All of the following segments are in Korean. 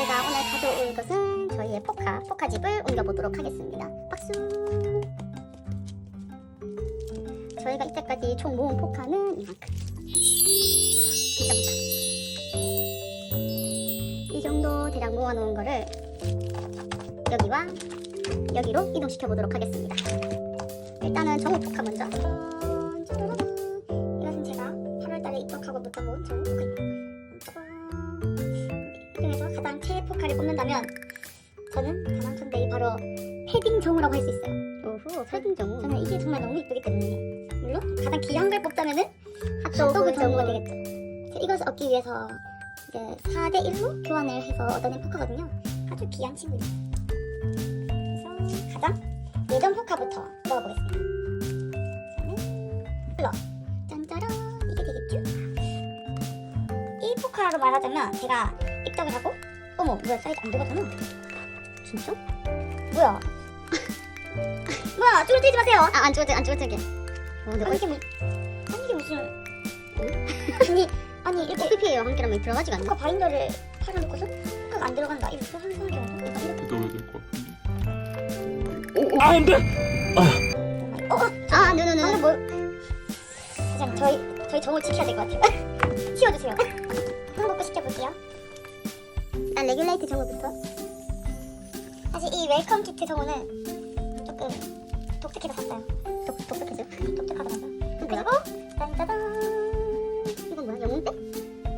저희가 오늘 가져올 것은 저희의 포카, 포카집을 옮겨보도록 하겠습니다. 박수! 저희가 이때까지 총 모은 포카는 이만큼. 이 정도 대략 모아놓은 거를 여기와 여기로 이동시켜 보도록 하겠습니다. 일단은 정우 포카 먼저. 바로 패딩 정우라고 할 수 있어요. 오후 패딩 정우. 저는 이게 정말 너무 이쁘기 때문에 물론 가장 귀한 걸 뽑자면은 핫도그 정우가 되겠죠. 이것을 얻기 위해서 이제 4대 1로 교환을 해서 얻어낸 포카거든요. 아주 귀한 친구입니다. 그래서 가장 예전 포카부터 넣어보겠습니다. 저는 플러 짠짜란 이게 되겠죠? 이 포카로 말하자면 제가 입덕을 하고 어머 뭐야 사이즈 안 들어가잖아 진짜? 뭐야 뭐야 쭈글쭈지 마세요 아 안 쭈글쭈 안 어, 근데 아니 이게 뭐 아니 이게 무슨 아니 아니 이렇게 PPA와 함께라면 들어가지가 않나? 포카 바인더를 팔아놓고서 포카가 안 들어간다 이렇게 하는 사람이 없나? 약간 이렇게 넣어야 될것 같은데. 오, 오, 아, 안 돼! 어, 어, 아, 노노노. 방금 뭐? 그냥 저희 저희 정을 지켜야 될 것 같아요. 치워주세요. 한번 시켜볼게요. 일단 레귤레이트 정우부터. 사실 이 웰컴 키트 정우는 조금 독특해서 샀어요. 독 독특해죠? 독특하더라고요. 그리고 짠짜잔. 이건 뭐야? 영웅백?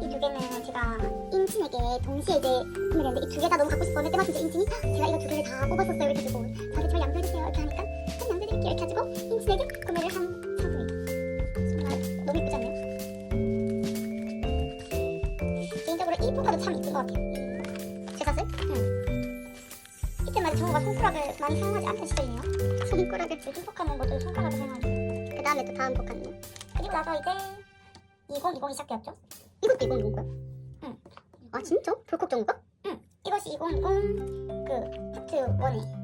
이두 개는 제가 인친에게 동시에 이제 구매했는데 이 두 개 다 너무 갖고 싶었는데 때마침 이제 인친이 제가 이거 두 개를 다 뽑았었어요 이렇게 해가지고 저한테 제발 양보해주세요 이렇게 하니까 그럼 양보해드릴게요 이렇게 해가지고 인친에게 구매를 한 상품입니다 정말 너무 이쁘지 않나요? 개인적으로 이 포카도 참 이쁜 것 같아요 이때마다 정우가 손가락을 많이 사용하지 않던 시절이네요 손가락을 요즘 포카는 모두 손가락을 사용하죠 그 다음에 또 다음 포카는요? 그리고 나서 이제 2020이 시작되었죠 이것도 2020 거야? 응. 아 진짜? 불콕 정우가? 응. 이것이 2020그 파트 1에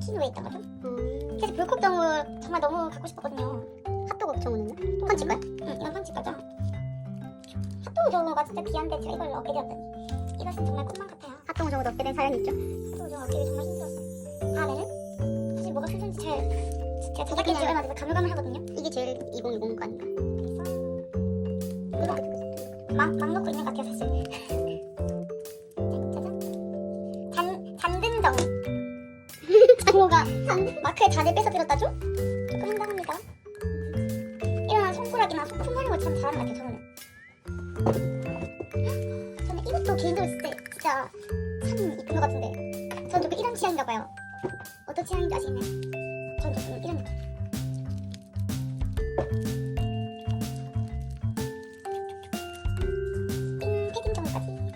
키노에 있던 거죠. 음. 그래서 불콕 정우 정말 너무 갖고 싶었거든요. 핫도그 정우는요? 펀치 거야? 응, 이건 펀치 거죠. 핫도그 정우가 진짜 귀한데 제가 이걸 얻게 되었더니 이것은 정말 꿈만 같 핫도그 정우도 얻게 된 사연이 있죠? 핫도그 정우 얻기 정말 힘들었어요. 다음에는 사실 뭐가 순서인지 잘 제가 저작권이 얼마 돼서 가물가물 하거든요. 이게 제일 2020거 아닌가? 그래서 막, 막 넣고 있는 것 같아요 사실 짜잔 잔, 잔든 정우 정우가 마크의 잔을 뺏어 들었다죠? 같은데. 전 조금 이런 취향인가 봐요. 어떤 취향인지 아시나요? 전 조금 이런 느낌 띵 패딩 정우까지.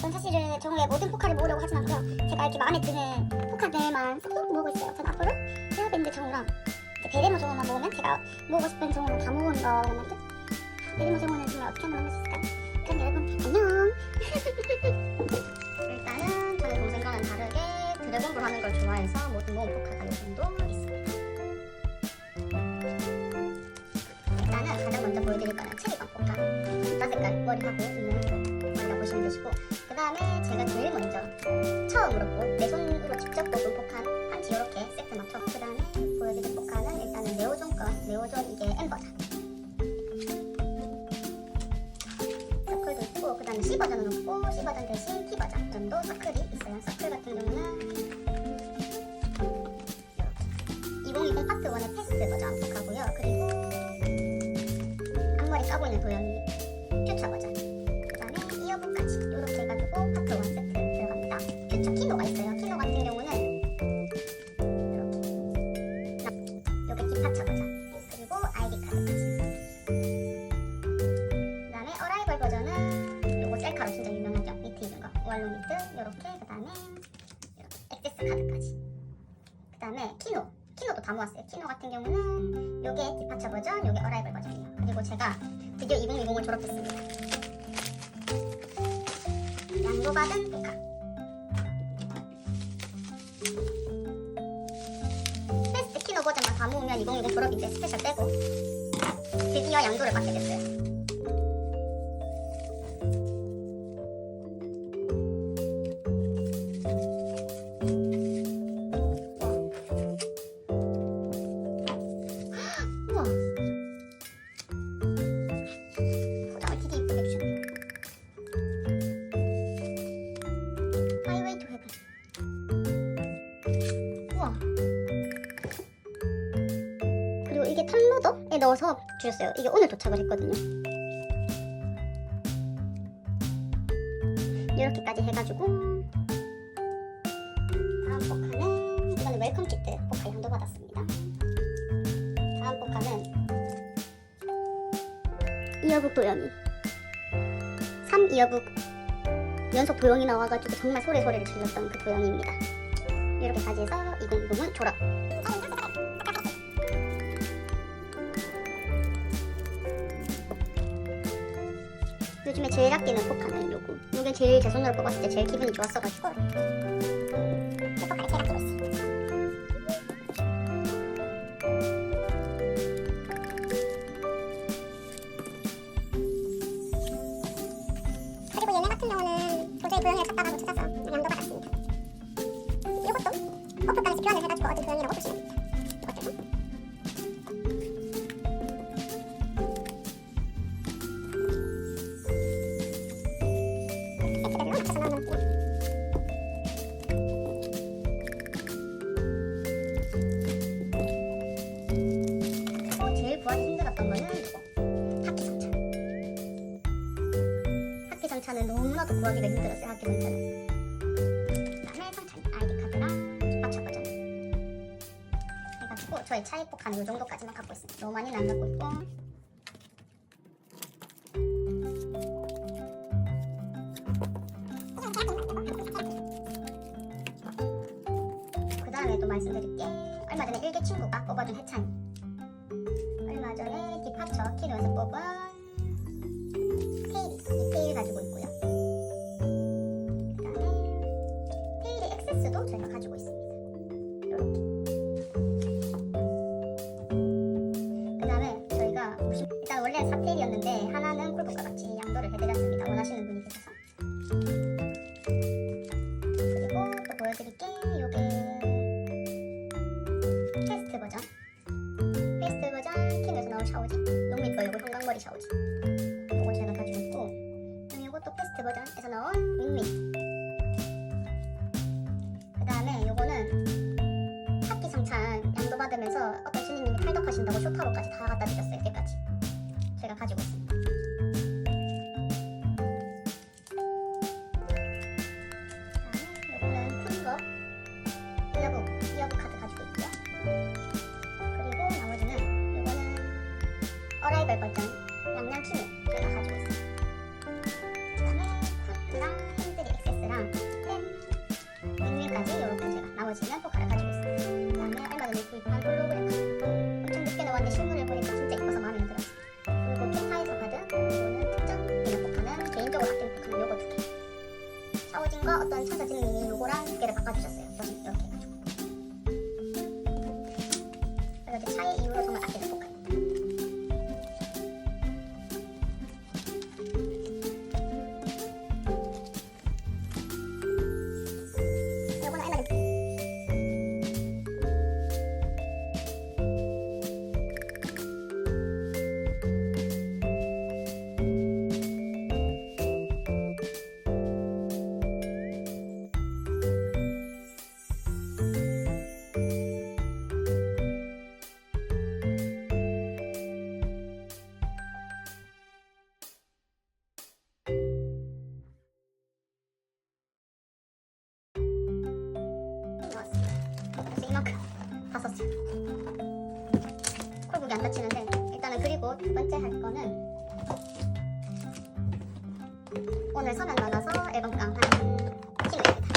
전 사실은 정우의 모든 포카를 모으려고 하진 않고요. 제가 이렇게 마음에 드는 포카들만 쏙 모으고 있어요. 전 앞으로 헤어밴드 이제 베레모 정우만 모으면 제가 모으고 싶은 정우는 다 모은 거란 말이죠 베레모 정우는 정말 어떻게 하면 만날 수 있을까요? 그럼 여러분 안녕 포카가 이 정도 있습니다. 일단은 가장 먼저 보여드릴 거는 체리광 포카 흰자 색깔 머리하고 있는 머리라 보시면 되시고 그 다음에 제가 제일 먼저 처음으로 뽑, 내 손으로 직접 뽑은 포칸 한지 이렇게 세트 맞춰 그 다음에 보여드릴 포칸은 일단은 네오존 거 네오존 이게 엠버전. 서클도 있고 그 다음에 C 버전은 없고 C 버전 대신 T 버전 정도 서클이 1의 패스트 버전 포카고요. 그리고 앞머리 까고 있는 도형이 퓨처 버전 그 다음에 이어폰까지 이렇게 해가지고 파트 1 세트 들어갑니다. 퓨처 키노가 있어요. 키노 같은 경우는 이렇게. 요게 기타차 버전 그리고 아이디 카드까지 그 다음에 어라이벌 버전은 요거 셀카로 진짜 유명하죠. 밑에 있는 거. 월로 니트. 요렇게 그 다음에 액세스 카드까지. 그 다음에 키노 키노도 다 모았어요. 키노 같은 경우는 요게 디파처 버전 요게 어라이벌 버전이에요. 그리고 제가 드디어 2020을 졸업했습니다. 양도받은 포카 베스트 키노 버전만 다 모으면 2020 졸업인데 스페셜 빼고 드디어 양도를 받게 됐어요 넣어서 주셨어요. 이게 오늘 도착을 했거든요. 이렇게까지 해가지고 다음 포카는 이거는 웰컴 키트 포카 양도 받았습니다. 다음 포카는 이어북 도연이 3 이어북 연속 도연이 나와가지고 정말 소리 소리를 질렀던 그 도연이입니다. 이렇게까지 해서 2020은 졸업. 요즘에 제일 아끼는 포카는 요거. 요게 제일 제 손으로 뽑았을 때 제일 기분이 좋았어가지고 이 포카를 제일 아끼고 있어요. 그리고 얘네 같은 경우는 도저히 고양이를 찾다가 못 찾아서 양도 받았습니다. 이것도 어플까지 교환을 해가지고 어디 고양이라고 보시면 구하기가 힘들었어요. 학기 정차는. 그다음에 성찬 아이디 카드랑 버전. 해가지고 저희 차이폭한 이 정도까지만 갖고 있습니다. 너무 많이는 안 갖고 있고. 액세스도 저희가 가지고 있습니다. 그 다음에 저희가 일단 원래 4테일이었는데 하나는 콜북과 같이 양도를 해드렸습니다. 원하시는 분이 계셔서. 그리고 또 보여드릴 게 요게 테스트 버전. 테스트 버전 킹에서 나온 샤워지 너무 이뻐요 요거 형광머리 샤워지. 요거 제가 가지고 있고 요것도 테스트 버전에서 나온 윙윙 다음에 요거는 학기 성찬 양도 받으면서 어떤 신입님이 탈덕하신다고 쇼타로까지 다 갖다 드렸어요 이때까지. 제가 가지고 있습니다. 요거는 푼거. 이어북 이어북 카드 가지고 있고요. 그리고 나머지는 요거는 어라이벌 버전 가지고 있어요 그 다음에 얼마 전에 구입한 홀로그램 엄청 늦게 나왔는데 실물을 보니까 진짜 이뻐서 마음에 들었어요 그리고 펜타에서 받은 이거는 특정 기능 포카는 개인적으로 아끼는 포카는 요거 두 개 샤워진과 어떤 천사진님이 요거랑 두 개를 바꿔주셨어요 이렇게 해가지고 이제 차이 이후로 정말 아끼는 포카 안 닫히는데 일단은 그리고 두 번째 할 거는 오늘 서면 나가서 앨범깡 한 팀입니다.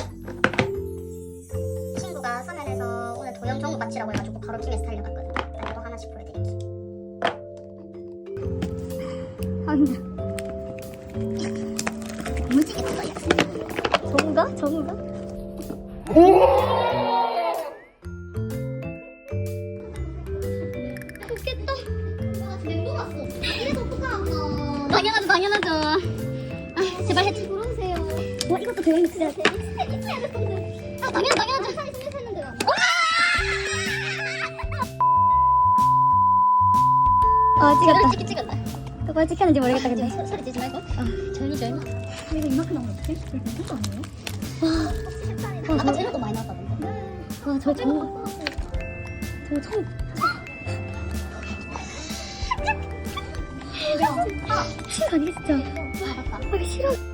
친구가 서면에서 오늘 도형 정보 받치라고 해가지고 바로 팀에서 달려갔거든요. 이거 하나씩 보여드릴게요. 아 힘들어. 무지개 뜯어야 좋은가? 좋은가? 당연하죠, 당연하죠. 아, 제발 해줘. 그러세요. 와, 이것도 배우는 진짜 돼. 될 건데. 아, 당연, 당연하죠. 살이 생겼는데. 아, 찍었다. 찍기 찍었다. 누가 찍혔는지 모르겠다, 근데. 소, 소리 지지 말고. 아, 조용히, 조용히. 아, 이거 이만큼 나오면 어떡해? 이거 이만큼 아니에요? 와. 아까 쟤네도 많이 나왔다던데. 와, 저 정말. 저 처음 아니겠어 진짜. 아 싫어.